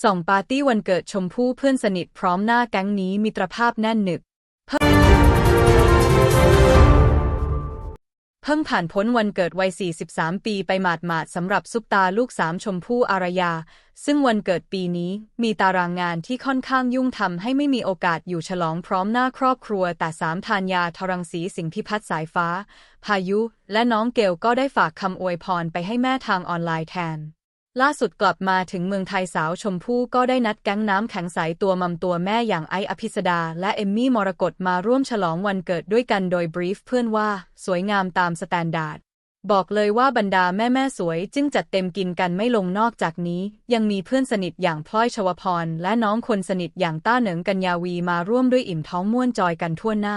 ส่องปาร์ตี้วันเกิดชมพู่เพื่อนสนิทพร้อมหน้าแก๊งนี้มิตรภาพแน่นหนึบเพิ่งผ่านพ้นวันเกิดวัย 43 ปีไปหมาดๆสำหรับซุปตาลูกสามชมพู่อารยา ซึ่งวันเกิดปีนี้มีตารางงานที่ค่อนข้างยุ่งทำให้ไม่มีโอกาสอยู่ฉลองพร้อมหน้าครอบครัว แต่สามทานยาทรังสีสิงพิพัฒน์สายฟ้า พายุ และน้องเกลก็ได้ฝากคำอวยพรไปให้แม่ทางออนไลน์แทน ล่าสุดกลับมาถึงเมืองไทยสาวชมพู่ก็ได้นัดแก๊งน้ำแข็งใสตัวมัมตัวแม่อย่างไออภิสดา และเอมมี่มรกตมาร่วมฉลองวันเกิดด้วยกันโดยบรีฟเพื่อนว่า สวยงามตามสแตนดาร์ด บอกเลยว่าบรรดาแม่แม่สวยจึงจัดเต็มกินกันไม่ลงนอกจากนี้ ยังมีเพื่อนสนิทอย่างพลอยชวพร และน้องคนสนิทอย่างต้าเหนิงกัญญาวีมาร่วมด้วยอิ่มท้องม่วนจอยกันทั่วหน้า